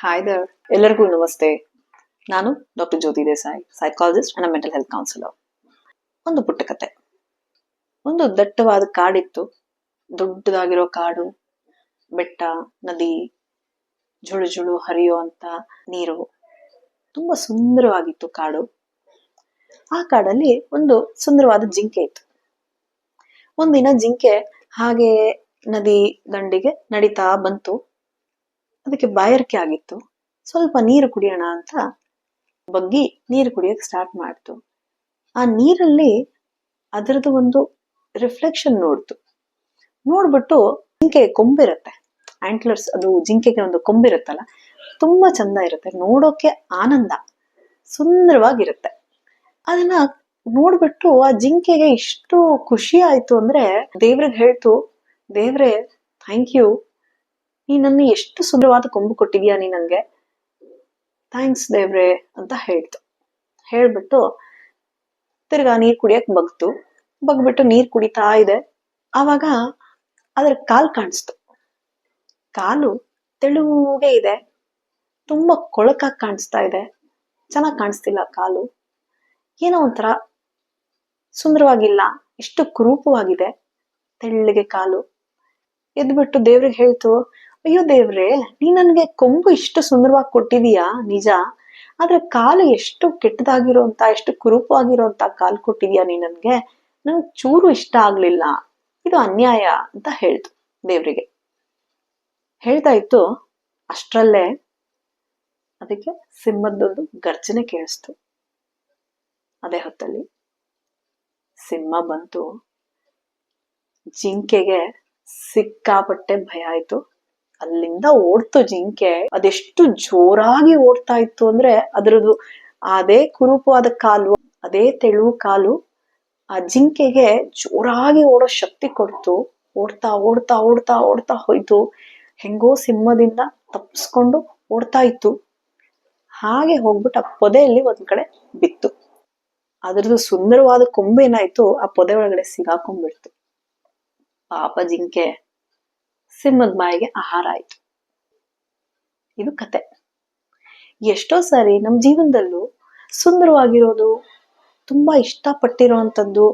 Hi there ಎಲ್ಲರಿಗೂ ನಮಸ್ತೆ. ನಾನು doctor Jyoti Desai psychologist and mental health counsellor ಒಂದು ಪುಟ್ಟ ಕತೆ. ಒಂದು ದಟ್ಟವಾದ ಕಾಡಿತ್ತು. ದೊಡ್ಡದಾಗಿರೋ ಕಾಡು, ಬೆಟ್ಟ, ನದಿ, ಜುಳು ಜುಳು ಹರಿಯುವಂತ ನೀರು. ತುಂಬಾ ಸುಂದರವಾಗಿತ್ತು ಕಾಡು. ಆ ಕಾಡಲ್ಲಿ ಒಂದು ಸುಂದರವಾದ ಜಿಂಕೆ ಇತ್ತು. ಒಂದಿನ ಜಿಂಕೆ ಹಾಗೆ ನದಿ ದಂಡಿಗೆ ನಡೀತಾ ಬಂತು. ಅದಕ್ಕೆ ಬಾಯಾರಿಕೆ ಆಗಿತ್ತು. ಸ್ವಲ್ಪ ನೀರು ಕುಡಿಯೋಣ ಅಂತ ಬಗ್ಗಿ ನೀರು ಕುಡಿಯೋಕೆ ಸ್ಟಾರ್ಟ್ ಮಾಡ್ತು. ಆ ನೀರಲ್ಲಿ ಅದರದ್ದು ಒಂದು ರಿಫ್ಲೆಕ್ಷನ್ ನೋಡ್ತು. ನೋಡ್ಬಿಟ್ಟು ಜಿಂಕೆ ಕೊಂಬಿರುತ್ತೆ ಆಂಟ್ಲರ್ಸ್ ಅದು ಜಿಂಕೆಗೆ ಒಂದು ಕೊಂಬಿರುತ್ತಲ್ಲ ತುಂಬಾ ಚಂದ ಇರುತ್ತೆ. ನೋಡೋಕೆ ಆನಂದ, ಸುಂದರವಾಗಿರುತ್ತೆ. ಅದನ್ನ ನೋಡ್ಬಿಟ್ಟು ಆ ಜಿಂಕೆಗೆ ಇಷ್ಟು ಖುಷಿ ಆಯ್ತು ಅಂದ್ರೆ ದೇವ್ರಿಗೆ ಹೇಳ್ತು, ದೇವ್ರೆ ಥ್ಯಾಂಕ್ ಯು ನೀ ನನ್ನ ಎಷ್ಟು ಸುಂದರವಾದ ಕೊಂಬು ಕೊಟ್ಟಿದ್ಯಾ ನೀ ನನಗೆ? ಥ್ಯಾಂಕ್ಸ್ ದೇವ್ರೆ ಅಂತ ಹೇಳ್ತು. ಹೇಳ್ಬಿಟ್ಟು ತಿರ್ಗಾ ನೀರ್ ಕುಡಿಯಕ್ಕೆ ಬಗ್ತು. ಬಗ್ಬಿಟ್ಟು ನೀರ್ ಕುಡಿತಾ ಇದೆ. ಆವಾಗ ಅದ್ರ ಕಾಲು ಕಾಣಿಸ್ತು. ಕಾಲು ತೆಳುಗೆ ಇದೆ. ತುಂಬಾ ಕೊಳಕಾಗಿ ಕಾಣಿಸ್ತಾ ಇದೆ. ಚೆನ್ನಾಗಿ ಕಾಣಿಸ್ತಿಲ್ಲ ಕಾಲು. ಏನೋ ಒಂಥರ ಸುಂದರವಾಗಿಲ್ಲ. ಎಷ್ಟು ಕುರೂಪವಾಗಿದೆ. ತೆಳ್ಳಗೆ ಕಾಲು. ಎದ್ಬಿಟ್ಟು ದೇವ್ರಿಗೆ ಹೇಳ್ತು ಅಯ್ಯೋ ದೇವ್ರೆ ನೀ ನನ್ಗೆ ಕೊಂಬು ಇಷ್ಟು ಸುಂದರವಾಗಿ ಕೊಟ್ಟಿದೀಯಾ? ನಿಜ? ಆದ್ರೆ ಕಾಲು ಎಷ್ಟು ಕೆಟ್ಟದಾಗಿರೋಂತ ಎಷ್ಟು ಕುರೂಪವಾಗಿರೋಂತ ಕಾಲು ಕೊಟ್ಟಿದ್ಯಾ ನೀ ನನ್ಗೆ? ನಂಗೆ ಚೂರು ಇಷ್ಟ ಆಗ್ಲಿಲ್ಲ. ಇದು ಅನ್ಯಾಯ ಅಂತ ಹೇಳ್ತು ದೇವ್ರಿಗೆ. ಹೇಳ್ತಾ ಇತ್ತು, ಅಷ್ಟರಲ್ಲೇ ಅದಕ್ಕೆ ಸಿಂಹದ್ದೊಂದು ಗರ್ಜನೆ ಕೇಳಿಸ್ತು. ಅದೇ ಹೊತ್ತಲ್ಲಿ ಸಿಂಹ ಬಂತು. ಜಿಂಕೆಗೆ ಸಿಕ್ಕಾಪಟ್ಟೆ ಭಯ ಆಯ್ತು. ಅಲ್ಲಿಂದ ಓಡ್ತು ಜಿಂಕೆ. ಅದೆಷ್ಟು ಜೋರಾಗಿ ಓಡ್ತಾ ಇತ್ತು ಅಂದ್ರೆ ಅದರದ್ದು ಅದೇ ಕುರೂಪವಾದ ಕಾಲು, ಅದೇ ತೆಳುವು ಕಾಲು ಆ ಜಿಂಕೆಗೆ ಜೋರಾಗಿ ಓಡೋ ಶಕ್ತಿ ಕೊಡ್ತು. ಓಡ್ತಾ ಓಡ್ತಾ ಓಡ್ತಾ ಓಡ್ತಾ ಹೋಯ್ತು. ಹೆಂಗೋ ಸಿಂಹದಿಂದ ತಪ್ಪಿಸ್ಕೊಂಡು ಓಡ್ತಾ ಇತ್ತು. ಹಾಗೆ ಹೋಗ್ಬಿಟ್ಟು ಆ ಪೊದೆಯಲ್ಲಿ ಒಂದ್ ಕಡೆ ಬಿತ್ತು. ಅದ್ರದ್ದು ಸುಂದರವಾದ ಕೊಂಬೇನಾಯ್ತು, ಆ ಪೊದೆ ಒಳಗಡೆ ಸಿಗಾಕೊಂಡ್ಬಿಡ್ತು. ಪಾಪ ಜಿಂಕೆ. ಸಿಂಹದ ಬಾಯಿಗೆ ಆಹಾರ ಆಯ್ತು. ಇದು ಕತೆ. ಎಷ್ಟೋ ಸಾರಿ ನಮ್ಮ ಜೀವನದಲ್ಲೂ ಸುಂದರವಾಗಿರೋದು, ತುಂಬಾ ಇಷ್ಟಪಟ್ಟಿರೋವಂಥದ್ದು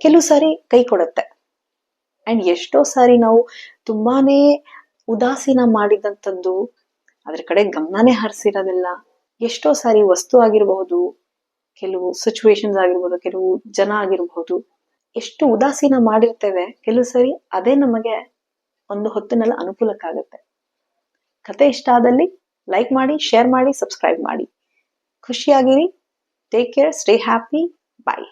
ಕೆಲವು ಸಾರಿ ಕೈ ಕೊಡುತ್ತೆ. ಅಂಡ್ ಎಷ್ಟೋ ಸಾರಿ ನಾವು ತುಂಬಾನೇ ಉದಾಸೀನ ಮಾಡಿದಂಥದ್ದು, ಅದ್ರ ಕಡೆ ಗಮನನೇ ಹರಿಸಿರೋದಿಲ್ಲ. ಎಷ್ಟೋ ಸಾರಿ ವಸ್ತು ಆಗಿರಬಹುದು, ಕೆಲವು ಸಿಚುವೇಶನ್ಸ್ ಆಗಿರ್ಬೋದು, ಕೆಲವು ಜನ ಆಗಿರಬಹುದು, ಎಷ್ಟು ಉದಾಸೀನ ಮಾಡಿರ್ತೇವೆ, ಕೆಲವು ಸಾರಿ ಅದೇ ನಮಗೆ ಒಂದು ಹೊತ್ತಿನೆಲ್ಲ ಅನುಕೂಲಕ್ಕಾಗತ್ತೆ. ಕತೆ ಇಷ್ಟ ಆದಲ್ಲಿ ಲೈಕ್ ಮಾಡಿ ಶೇರ್ ಮಾಡಿ ಸಬ್ಸ್ಕ್ರೈಬ್ ಮಾಡಿ. ಖುಷಿಯಾಗಿರಿ. Take care stay happy bye